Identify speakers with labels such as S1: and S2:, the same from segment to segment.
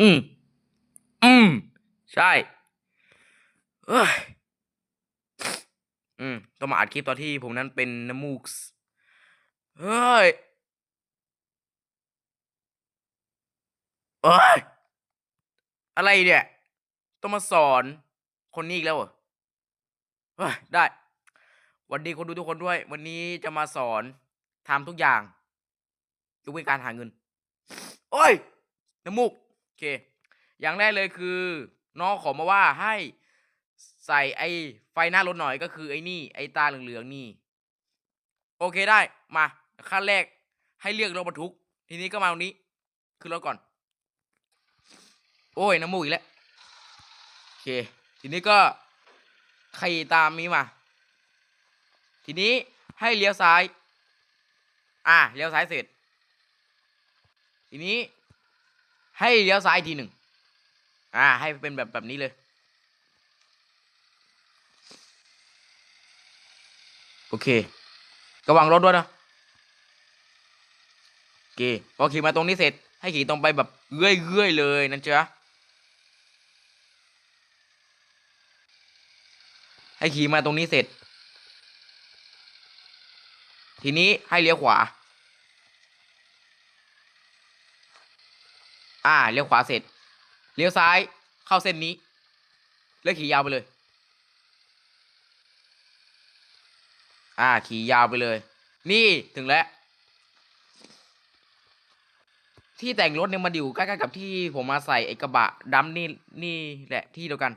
S1: อืม อืม ใช่เอ้ยอืม ต้องมาอัดคลิปตอนที่ผมนั้นเป็นน้ำมูกเฮ้ยเอ้ย อะไรเนี่ย ต้องมาสอนคนนี้อีกแล้วเหรอเฮ้ย ได้ วันดีคนดูทุกคนด้วย วันนี้จะมาสอนทำทุกอย่างยกเว้นการหาเงิน โอ้ย น้ำมูก เค อย่างแรกเลยคือ น้องขอมาว่าให้ใส่ไอ้ไฟหน้ารถหน่อยก็คือไอ้นี่ไอ้ตาเหลืองๆนี่ โอเคได้มาขั้นแรกให้เลือกรถบรรทุก ทีนี้ก็มาตรงนี้ขึ้นรถก่อน โอ้ยน้ำมูกอีกแล้วโอเค ทีนี้ก็ขี่ตามนี้มา ทีนี้ให้เลี้ยวซ้าย อะเลี้ยวซ้ายเสร็จ ทีนี้ ให้เลี้ยวซ้ายทีหนึ่งอ่า ให้เป็นแบบแบบนี้เลย โอเคระวังรถด้วยนะโอเคพอขี่มาตรงนี้เสร็จ ให้ขี่ตรงไปแบบเรื่อยๆเลยนะจ๊ะให้ขี่มาตรงนี้เสร็จ ทีนี้ให้เลี้ยวขวา อ่าเลี้ยวขวาเสร็จเลี้ยวซ้ายเข้าเส้นนี้ แล้วขี่ยาวไปเลย อ่าขี่ยาวไปเลย นี่ถึงแล้ว ที่แต่งรถเนี่ยมันอยู่ใกล้ๆกับที่ผมมาใส่ไอ้กระบะดำนี่นี่แหละที่เดียวกัน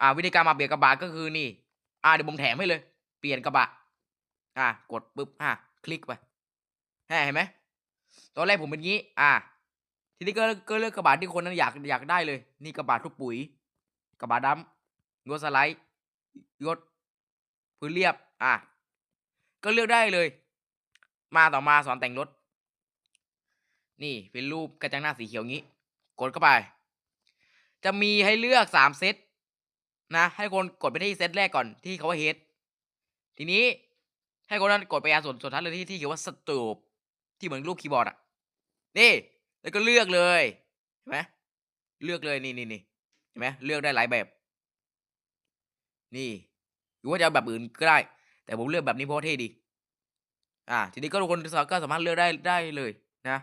S1: อ่า วิธีการมาเปลี่ยนกระบะก็คือนี่ อ่าเดี๋ยวผมแถมให้เลย เปลี่ยนกระบะ อ่า กดปุ๊บอ่าคลิกไปเห็นไหมตอนแรกผมเป็นงี้ อ่า ทีนี้ก็ก็เลือกกระบะที่คนนั้นอยากอยากได้เลย นี่กระบะทุกปุ๋ย กระบะดดำยศสไลด์ยศพื้นเรียบ อะ ก็เลือกได้เลย มาต่อมาสอนแต่งรถ นี่เป็นรูปกระจังหน้าสีเขียวงี้ กดเข้าไป จะมีให้เลือกสามเซตนะ ให้คนกดไปที่เซตแรกก่อนที่เขาว่าเฮดทีนี้ให้คนนั้นกดไปอันส่วนส่วนท้ายเลยที่ที่เขียนว่าสตูปที่เหมือนรูปคีย์บอร์ดอะ นี่ แล้วก็เลือกเลยเห็นไหมเลือกเลยนี่นี่นี่เห็นไหมเลือกได้หลายแบบ นี่หรือว่าจะเอาแบบอื่นก็ได้ แต่ผมเลือกแบบนี้เพราะเท่ดี อ่า ทีนี้ก็ทุกคนก็สามารถเลือกได้ได้เลยนะ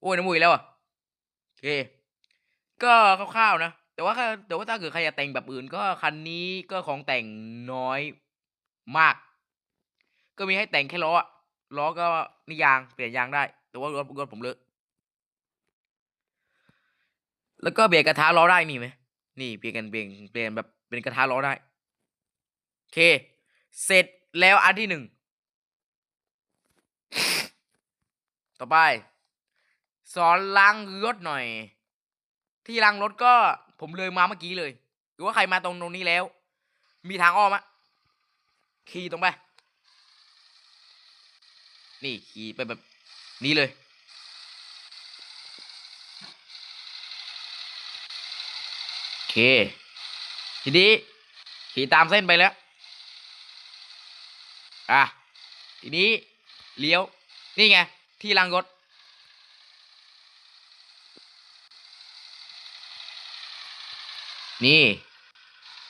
S1: โอ้ยน้ำมูกอีกแล้วอะโอเค ก็คร่าวๆนะแต่ว่าแต่ว่าถ้าเกิดใครอยากแต่งแบบอื่นก็คันนี้ก็ของแต่งน้อยมาก ก็มีให้แต่งแค่ล้อล้อก็นี่ยางเปลี่ยนยางได้ แต่ว่ารถรถผมเลอะแล้วก็เบรกกระทะล้อได้นี่ไหมนี่เปลี่ยนกันเปลี่ยนเปลี่ยนแบบเป็นกระทะล้อได้โอเค เสร็จแล้วอันที่หนึ่งต่อไป สอนล้างรถหน่อย ที่ล้างรถก็ผมเลยมาเมื่อกี้เลย หรือว่าใครมาตรงตรงนี้แล้ว มีทางอ้อมอะขี่ตรงไป นี่ขี่ไปแบบ นี้เลย โอเค ทีนี้ขี่ตามเส้นไปแล้ว อะ ทีนี้เลี้ยว นี่ไง ที่ล้างรถ นี่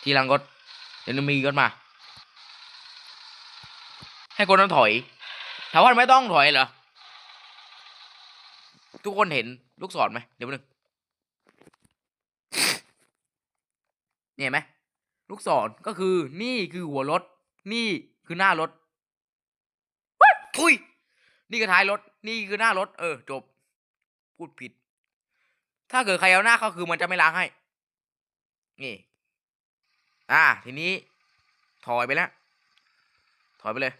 S1: ที่ล้างรถ เดี๋ยวมีรถมา ให้คนนั้นถอยถามว่าไม่ต้องถอยเหรอ ทุกคนเห็นลูกศรไหมเดี๋ยวนึงเนี่ยเห็นไหมลูกศรก็คือนี่คือหัวรถ นี่คือหน้ารถว้ายอุ้ย นี่คือท้ายรถ นี่คือหน้ารถ เออ จบ พูดผิด ถ้าเกิดใครเอาหน้าเขาคือมันจะไม่ล้างให้ นี่ อ่า ทีนี้ ถอยไปแล้ว ถอยไปเลย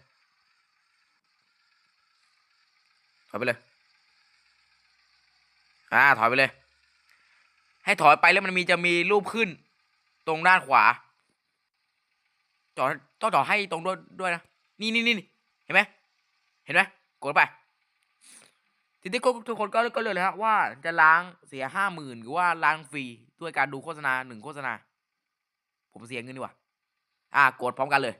S1: ถอยไปเลย อ่าถอยไปเลย ให้ถอยไปแล้วมันมีจะมีรูปขึ้น ตรงด้านขวา จอดต้องจอดให้ตรงด้วยด้วยนะ นี่นี่นี่เห็นไหมเห็นไหมกดไปทีนี้ก็ทุกคนก็ก็เลือกเลยฮะว่าจะล้างเสียห้าหมื่นหรือว่าล้างฟรีด้วยการดูโฆษณาหนึ่งโฆษณา ผมเสียเงินดีกว่า อ่ากดพร้อมกันเลย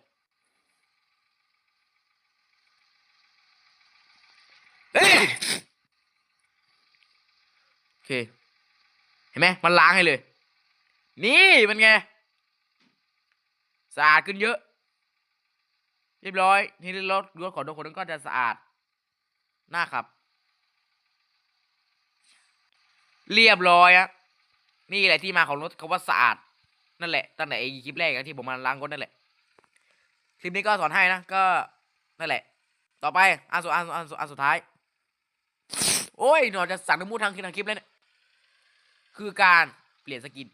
S1: เฮ้ยเค เห็นไหมมันล้างให้เลย นี่เป็นไงสะอาดขึ้นเยอะ เรียบร้อย นี้รถรถของทุกคนก็จะสะอาดน้าครับ เรียบร้อยอะนี่แหละที่มาของรถคำว่าสะอาด นั่นแหละ ตั้งแต่ไอคลิปแรกที่ผมมาล้างรถนั่นแหละ คลิปนี้ก็สอนให้นะ ก็นั่นแหละ ต่อไปอันสุดอันสุดอันสุดอันสุดท้าย โอ้ยหนอจะสั่งน้ำมูดทางคลิปทางคลิปแล้วเนี่ย คือการเปลี่ยนสกิน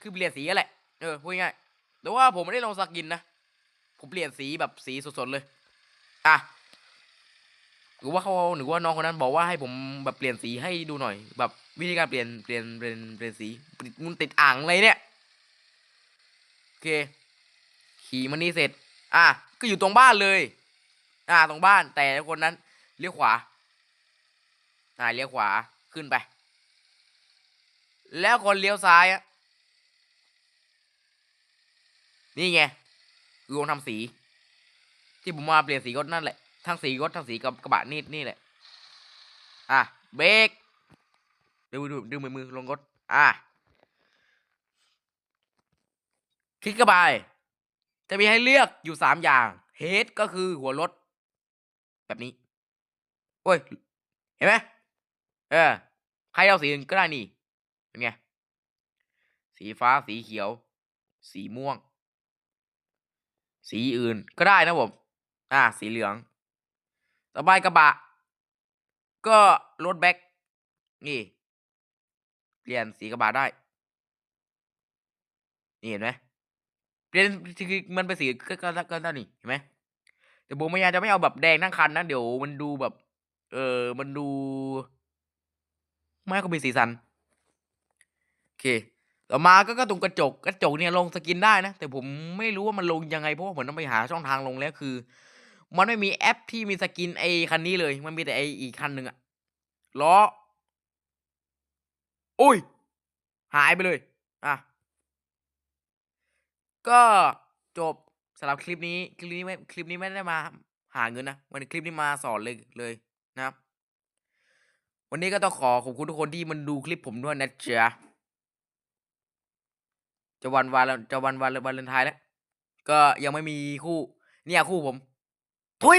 S1: คือเปลี่ยนสีแหละ เออพูดง่ายๆแต่ว่าผมไม่ได้ลงสกินนะ ผมเปลี่ยนสีแบบสีสดๆเลย อะหรือว่าเขาหรือว่าน้องคนนั้นบอกว่าให้ผมแบบเปลี่ยนสีให้ดูหน่อย แบบวิธีการเปลี่ยนเปลี่ยนเปลี่ยนเปลี่ยนสีมันติดอ่างอะไรเนี่ยโอเค ขี่มันนี่เสร็จ อะก็อยู่ตรงบ้านเลย อ่าตรงบ้านแต่คนนั้นเลี้ยวขวา อ่าเลี้ยวขวาขึ้นไป แล้วคนเลี้ยวซ้ายอะนี่ไงคือวงทำสี ที่ผมมาเปลี่ยนสีรถนั่นแหละ ทั้งสีรถทั้งสีกับกระบะนี่นี่แหละ อะเบรกดูดูดูมือมือลงรถอะคลิกเข้าไปจะมีให้เลือกอยู่สามอย่างเฮดก็คือหัวรถ แบบนี้ โอ้ย เห็นไหมเออ ใครเอาสีอื่นก็ได้นี่ เป็นไง สีฟ้าสีเขียว สีม่วง สีอื่นก็ได้นะผมอ่า สีเหลืองต่อไปกระบะ ก็รถแบ็คนี่เปลี่ยนสีกระบะได้ นี่เห็นไหมเปลี่ยนคือมันเป็นสีก็ก็ก็ได้นี่เห็นไหมแต่ผมพยายามจะไม่เอาแบบแดงทั้งคันนะเดี๋ยวมันดูแบบ เออมันดู ไม่ก็มีสีสัน เค ต่อมาก็ก็ตรงกระจกกระจกเนี่ยลงสกินได้นะ แต่ผมไม่รู้ว่ามันลงยังไงเพราะว่าผมต้องไปหาช่องทางลงแล้วคือ มันไม่มีแอปที่มีสกินไอคันนี้เลย มันมีแต่ไออีกคันหนึ่งอะล้ออุ้ย หายไปเลย อะ ก็จบสำหรับคลิปนี้ คลิปนี้ไม่คลิปนี้ไม่ได้มา หาเงินนะวันคลิปนี้มาสอนเลยเลยนะครับ วันนี้ก็ต้องขอขอบคุณทุกคนที่มันดูคลิปผมด้วยนะเจ๊ะ จะวันวาเลนจะวันวาเลนวาเลนไทน์แล้วก็ยังไม่มีคู่ เนี่ยคู่ผมทุย